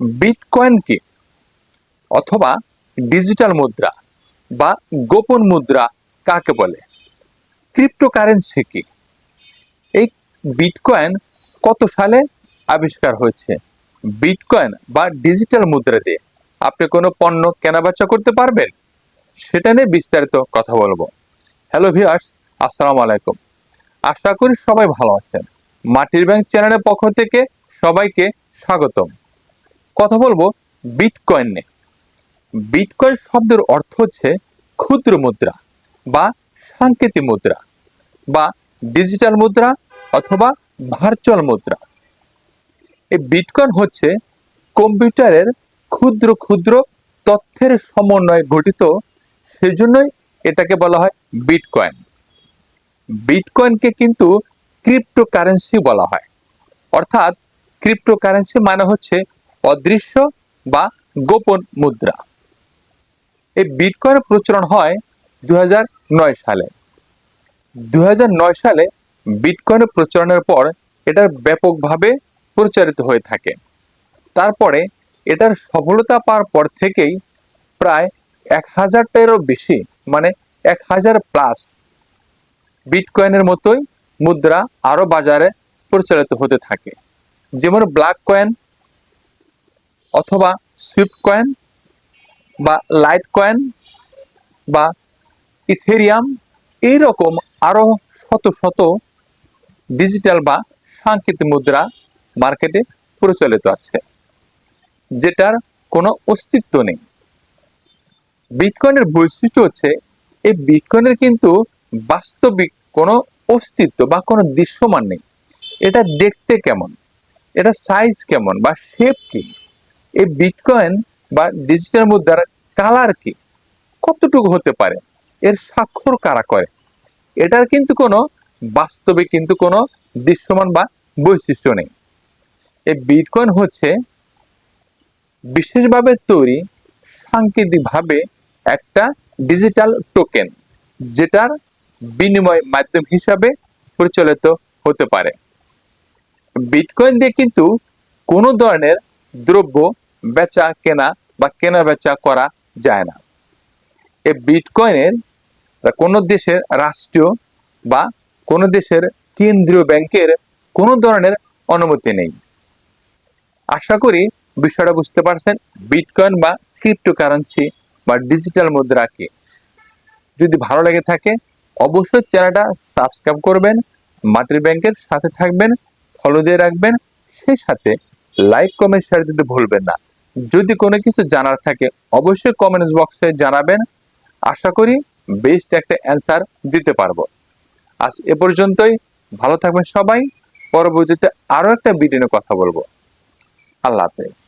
Bitcoin কি? অথবা digital মুদ্রা বা গোপন মুদ্রা কাকে বলে? ক্রিপ্টোকারেন্সি কি? এই বিটকয়েন কত সালে আবিষ্কার হয়েছে? বিটকয়েন বা ডিজিটাল মুদ্রা দিয়ে। আপনি কোনো পণ্য কেনাবেচা করতে পারবেন? সেটা নিয়ে বিস্তারিত কথা বলব। হ্যালো ভিউয়ার্স আসসালামু আলাইকুম। আশা করি সবাই ভালো আছেন। মাটির ব্যাংক চ্যানেলের পক্ষ থেকে সবাইকে স্বাগতম। কথা বলব বিটকয়েন নিয়ে। বিটকয়েন শব্দের অর্থ হচ্ছে ক্ষুদ্র মুদ্রা বা সাংকেতিক মুদ্রা বা ডিজিটাল মুদ্রা অথবা ভার্চুয়াল মুদ্রা। এই বিটকয়েন হচ্ছে কম্পিউটারের ক্ষুদ্র ক্ষুদ্র তথ্যের সমন্বয়ে গঠিত, সেজন্যই এটাকে বলা হয় বিটকয়েন বিটকয়েনকে কিন্তু ক্রিপ্টোকারেন্সি বলা হয়। অর্থাৎ ক্রিপ্টোকারেন্সি মানে হচ্ছে অদৃশ্য বা গোপন মুদ্রা। এই বিটকয়েনের প্রচলন হয় দু হাজার নয় সালে। দু হাজার নয় সালে বিটকয়েনের প্রচলনের পর এটা ব্যাপকভাবে প্রচারিত হয়ে থাকে। তারপরে এটার সফলতা পাওয়ার পর থেকেই প্রায় এক হাজারটারও বেশি মানে এক হাজার প্লাস বিটকয়েনের মতোই মুদ্রা আরও বাজারে প্রচলিত হতে থাকে। যেমন ব্ল্যাক কয়েন অথবা সুইফট কয়েন বা লাইট কয়েন বা ইথেরিয়াম এইরকম আরও শত শত ডিজিটাল বা সাংকেতিক মুদ্রা মার্কেটে প্রচলিত আছে, যেটার কোনো অস্তিত্ব নেই। বিটকয়েনের বৈশিষ্ট্য হচ্ছে, এই বিটকয়েনের কিন্তু বাস্তবিক কোনো অস্তিত্ব বা কোনো দৃশ্যমান নেই। এটা দেখতে কেমন? এটা সাইজ কেমন? বা শেপ কি? এই বিটকয়েন বা ডিজিটাল মুদ্রার কালার কি? কতটুকু হতে পারে? এর স্বাক্ষর কারা করে? এটার কিন্তু কোনো বাস্তবে কিন্তু কোনো দৃশ্যমান বা বৈশিষ্ট্য নেই। এই বিটকয়েন হচ্ছে বিশেষভাবে তৈরি সাংকেতিকভাবে একটা ডিজিটাল টোকেন যেটার বিনিময় মাধ্যম হিসাবে পরিচালিত হতে পারে। বিটকয়েন দিয়ে কিন্তু কোনো ধরনের দ্রব্য বেচা, কেনা বা কেনা বেচা করা যায় না। এই বিটকয়েনের কোনো দেশের রাষ্ট্রীয় বা কোনো দেশের কেন্দ্রীয় ব্যাংকের কোনো ধরনের অনুমতি নেই। আশা করি বিষয়টা বুঝতে পারছেন। বিটকয়েন বা ক্রিপ্টোকারেন্সি বা ডিজিটাল মুদ্রা কি যদি ভালো লেগে থাকে, অবশ্যই চ্যানেলটা সাবস্ক্রাইব করবেন, মাটির ব্যাংকের সাথে থাকবেন, ফলো দিয়ে রাখবেন, সেই সাথে লাইক, কমেন্ট শেয়ার দিতে ভুলবেন না। যদি কোনো কিছু জানার থাকে, অবশ্যই কমেন্টস বক্সে জানাবেন। আশা করি বেস্ট একটা অ্যান্সার দিতে পারব। আজ এ পর্যন্তই। ভালো থাকবেন সবাই। পরবর্তীতে আরও একটা ভিডিও কথা বলব। আল্লাহ হাফেজ।